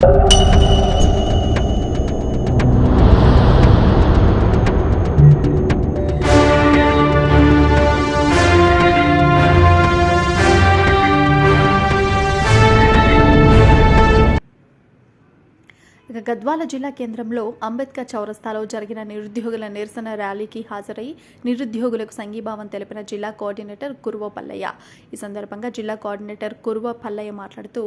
ఇక గద్వాల జిల్లా కేంద్రంలో అంబేద్కర్ చౌరస్తాలో జరిగిన నిరుద్యోగుల నిరసన ర్యాలీకి హాజరై నిరుద్యోగులకు సంఘీభావం తెలిపిన జిల్లా కోఆర్డినేటర్ కురువ పల్లయ్య. ఈ సందర్భంగా జిల్లా కోఆర్డినేటర్ కురువ పల్లయ్య మాట్లాడుతూ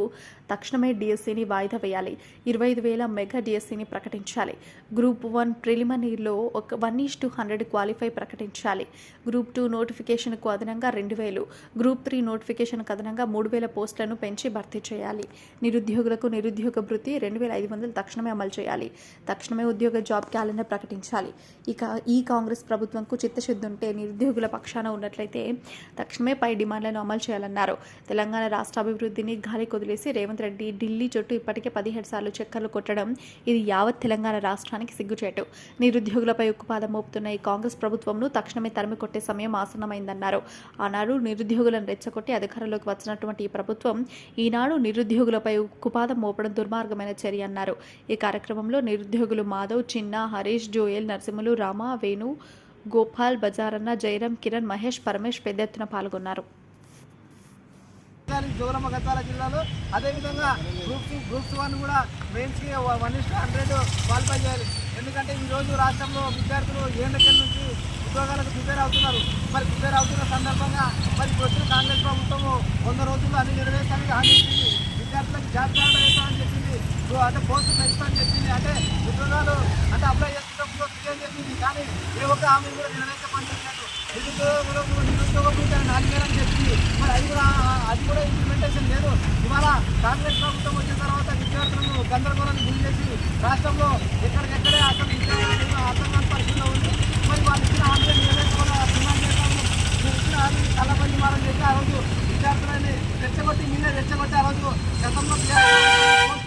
తక్షణమే డిఎస్సిని వాయిదా వేయాలి. ఇరవై ఐదు వేల మెగా డిఎస్సిని ప్రకటించాలి. గ్రూప్ వన్ ప్రిలిమినరీలో ఒక one is to hundred qualify ప్రకటించాలి. గ్రూప్ టూ నోటిఫికేషన్కు అదనంగా రెండు వేలు. గ్రూప్ త్రీ నోటిఫికేషన్కు అదనంగా మూడు వేల పోస్టులను పెంచి భర్తీ చేయాలి. నిరుద్యోగులకు నిరుద్యోగ భృతి రెండు వేల ఐదు వందలు తక్షణమే అమలు చేయాలి. తక్షణమే ఉద్యోగ జాబ్ క్యాలెండర్ ప్రకటించాలి. ఇక ఈ కాంగ్రెస్ ప్రభుత్వంకు చిత్తశుద్ధి ఉంటే నిరుద్యోగుల పక్షాన ఉన్నట్లయితే తక్షణమే పై డిమాండ్లను అమలు చేయాలన్నారు. తెలంగాణ రాష్ట్ర అభివృద్ధిని గాలి కొదిలేసి రేవంత్ రెడ్డి ఢిల్లీ చుట్టూ ఇప్పటికే పదిహేడు సార్లు చక్కర్లు కొట్టడం ఇది యావత్ తెలంగాణ రాష్ట్రానికి సిగ్గుచేటు. నిరుద్యోగులపై ఉక్కుపాదం మోపుతున్న ఈ కాంగ్రెస్ ప్రభుత్వంను తక్షణమే తరిమి కొట్టే సమయం ఆసన్నమైందన్నారు. ఆనాడు నిరుద్యోగులను రెచ్చగొట్టి అధికారంలోకి వచ్చినటువంటి ఈ ప్రభుత్వం ఈనాడు నిరుద్యోగులపై ఉక్కుపాదం మోపడం దుర్మార్గమైన చర్య అన్నారు. ఈ కార్యక్రమంలో నిరుద్యోగులు మాధవ్ చిన్న హరీష్ జోయల్ నరసింహులు రామ వేణు గోపాల్ బజారన్న జయరాం కిరణ్ మహేష్ పరమేష్ పెద్ద ఎత్తున పాల్గొన్నారు. గద్వాల, జిల్లాలో అదేవిధంగా గ్రూప్స్ వన్ కూడా మెయిన్స్కి వన్ ఇస్ హండ్రెడ్ క్వాలిఫై చేయాలి. ఎందుకంటే ఈరోజు రాష్ట్రంలో విద్యార్థులు ఏళ్ళకెళ్ళ నుంచి ఉద్యోగాలకు ప్రిపేర్ అవుతున్నారు. మరి ప్రిపేర్ అవుతున్న సందర్భంగా మరి వచ్చిన కాంగ్రెస్ ప్రభుత్వము వంద రోజుల్లో అన్ని నెరవేర్చాలని హామీ ఇచ్చింది. విద్యార్థులకు జాబ్ క్యాలెండర్ వేస్తామని చెప్పింది. అంటే పోస్టు పెంచుతామని చెప్పింది. అంటే ఉద్యోగాలు అంటే అప్లై చేసుకున్నప్పుడు విజయం చెప్పింది. కానీ ఏ ఒక్క ఆమె కూడా నెరవేర్చమని చెప్పినట్టు నిరుద్యోగులకు నిరుద్యోగ భృతి నాలుగేళ్ళని చెప్పింది మరి అది కూడా అది కూడా ఇంప్లిమెంటేషన్ లేదు. ఇవాళ కాంగ్రెస్ ప్రభుత్వం వచ్చిన తర్వాత విద్యార్థులను గందరగోళాన్ని గురి చేసి రాష్ట్రంలో ఎక్కడికెక్కడే అసలు విద్యార్థులు అర్థం పరిస్థితిలో ఉంది. మరి వాళ్ళు ఇచ్చిన హామీలను నెరవేర్చుకోవాలి డిమాండ్ చేస్తాము? మీరు ఇచ్చిన హామీ కళ్ళబంది మారం చేసి ఆ రోజు విద్యార్థులని రెచ్చగొట్టి మీరే రెచ్చగొట్టి ఆ రోజు గతంలో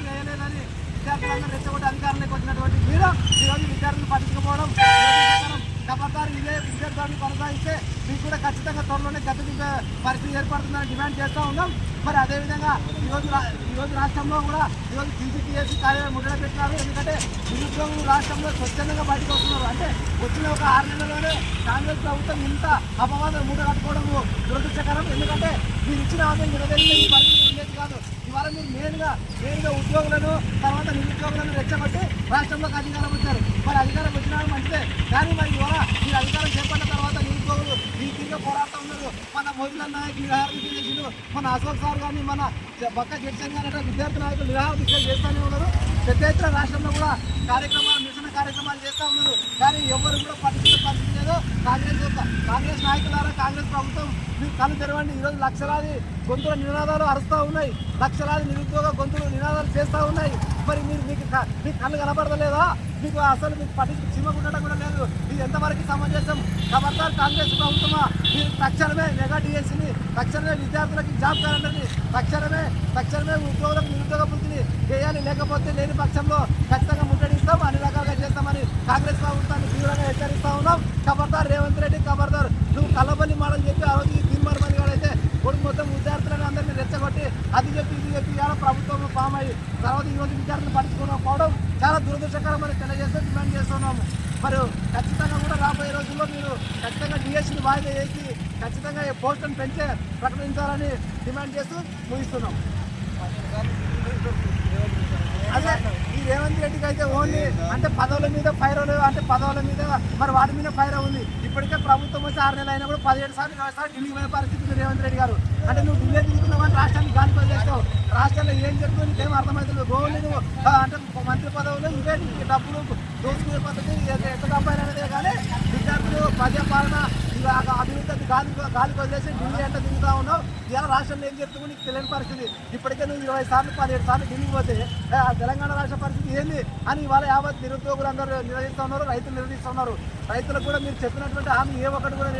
వేయలేదని విద్యార్థులందరూ రెచ్చగొట్టి అధికారంలోకి వచ్చినటువంటి మీరు ఈరోజు విద్యార్థులు పట్టించుకోవడం ఖబర్దారు విద్యార్థులను కొనసాగిస్తే మీకు కూడా ఖచ్చితంగా త్వరలోనే గత పరిస్థితి ఏర్పడుతుందని డిమాండ్ చేస్తూ ఉన్నాం. మరి అదేవిధంగా ఈరోజు ఈరోజు రాష్ట్రంలో కూడా ఈరోజు టీసీపీఎస్సీ కార్యాలయం ముట్టడ పెట్టినారు ఎందుకంటే నిరుద్యోగులు రాష్ట్రంలో స్వచ్ఛందంగా బయటకు వస్తున్నారు. అంటే వచ్చిన ఒక ఆరు నెలల్లోనే కాంగ్రెస్ ప్రభుత్వం ఇంత అపవాదం మూట కట్టుకోవడం దురదృష్టకరం. ఎందుకంటే మీరు ఇచ్చిన ఆదాయం నిలవేర్చే పరిస్థితి ఉండేది కాదు. ఇవాళ మీరు మెయిన్గా మెయిన్గా ఉద్యోగులను తర్వాత నిరుద్యోగులను రెచ్చగొట్టి రాష్ట్రంలోకి అధికారం వచ్చారు. మరి అధికారం వచ్చినా మంచిదే. కానీ మరి ఇవాళ మీరు అధికారం చేపట్టిన తర్వాత నిరుద్యోగులు ఈ తీరుగా పోరాటం ఉన్నారు. మన మోదీల నాయకులు నిరాహార దీక్ష చేసిండు మన అశోక్ సార్ కానీ మన పక్క బక్క జడ్సన్ కానీ విద్యార్థి నాయకులు నిరాహార దీక్ష చేస్తూనే ఉన్నారు. పెద్ద ఎత్తున రాష్ట్రంలో కూడా కార్యక్రమాలు నిరసన కార్యక్రమాలు చేస్తూ ఉన్నారు. కానీ ఎవరు కూడా పట్టించిన పరిస్థితి లేదు. కాంగ్రెస్ కాంగ్రెస్ నాయకులారా కాంగ్రెస్ ప్రభుత్వం మీరు కళ్ళు తెరవండి. ఈరోజు లక్షలాది గొంతుల నినాదాలు అరుస్తూ ఉన్నాయి. లక్షలాది నిరుద్యోగ గొంతులు నినాదాలు చేస్తూ ఉన్నాయి. మరి మీరు మీకు మీకు కళ్ళు కనపడతలేదా మీకు అసలు మీకు పట్టించి చీమ కూడా లేదు. ఇది ఎంతవరకు సమంజసం? ఖబర్దార్ కాంగ్రెస్ ప్రభుత్వమా? మీరు తక్షణమే మెగా డిఎస్సిని తక్షణమే విద్యార్థులకి జాబ్ క్యాలెండర్ని తక్షణమే తక్షణమే ఉద్యోగులకు నిరుద్యోగ వృత్తిని చేయాలి లేకపోతే లేని పక్షంలో ఖచ్చితంగా ముట్టడిస్తాం అన్ని రకాలుగా చేస్తామని కాంగ్రెస్ ప్రభుత్వాన్ని తీవ్రంగా హెచ్చరిస్తా ఉన్నాం. ఖబర్దార్ రేవంత్ రెడ్డి ఖబర్దార్ నువ్వు కల్లబల్లి మాడని చెప్పి ఆ రోజు ఈ తీర్మానం మని అయితే కొడుకు మొత్తం విద్యార్థులను అందరినీ రెచ్చగొట్టి అది చెప్పి ఇది చెప్పి ఇవాళ ప్రభుత్వం ఫామ్ అయ్యి తర్వాత ఈ రోజు విద్యార్థులు పట్టించుకోకపోవడం చాలా దురదృష్టకరమని తెలియజేస్తూ డిమాండ్ చేస్తున్నాము. మరి ఖచ్చితంగా కూడా రాబోయే రోజుల్లో మీరు ఖచ్చితంగా డిఎస్సీని వాయిదా వేసి ఖచ్చితంగా ఈ పోస్టులను పెంచే ప్రకటించాలని డిమాండ్ చేస్తూ ముగిస్తున్నాం అదే రేవంత్ రెడ్డికి అయితే ఓన్లీ అంటే పదవుల మీద ఫైర్ అంటే పదవుల మీద మరి వాటి మీద ఫైర్ ఉంది ఇప్పటికే ప్రభుత్వం వచ్చి ఆరు నెలలు అయినా కూడా పదిహేడు సార్లు సార్లు ఢిల్లీకి పోయే పరిస్థితి రేవంత్ రెడ్డి గారు. అంటే నువ్వు ఢిల్లీ తిరుగుతున్నావు రాష్ట్రానికి గాలి చేస్తావు రాష్ట్రంలో ఏం జరుగుతుంది నీకేం అర్థమవుతుంది గోవులు నువ్వు అంటే మంత్రి పదవులు ఇవే డబ్బులు దోసుకునే పద్ధతి ఎంత ఎంత డబ్బు అయినదే కానీ విద్యార్థులు ప్రజాపాలన ఇవి అభివృద్ధి గాలి గాలి వదిలేసి ఢిల్లీ ఎంత తిరుగుతా ఉన్నావు? ఇలా రాష్ట్రంలో ఏం చెప్తుందో నీకు తెలియని పరిస్థితి. ఇప్పటికే నువ్వు ఇరవై సార్లు పదిహేడు సార్లు ఢిల్లీకి పోతే ఆ తెలంగాణ రాష్ట్ర పరిస్థితి ఏంది? అని ఇవాళ యావత్ నిరుద్యోగులు అందరూ నిర్వహిస్తున్నారు రైతులు నిర్వహిస్తున్నారు. రైతులకు కూడా మీరు చెప్పినటువంటి హామీ ఏ ఒక్కటి కూడా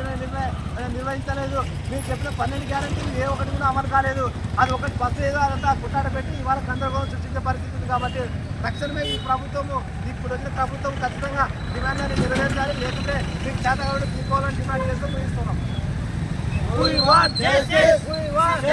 నిర్వహించలేదు. మీరు చెప్పిన పన్నెండు గ్యారెంటీలు ఏ ఒకటి కూడా అమలు కాలేదు. అది ఒకటి బస్సు ఏదో అదంతా కుట్టాడ పెట్టి ఇవాళ గందరగోళం సృష్టించే పరిస్థితి ఉంది కాబట్టి తక్షణమే ఈ ప్రభుత్వము ఇప్పుడు వచ్చిన ప్రభుత్వం ఖచ్చితంగా డిమాండ్లను నెరవేర్చాలి. లేకుంటే మీకు చేత తీసుకోవాలని డిమాండ్ చేస్తూ ముగిస్తున్నాం. We want justice. We want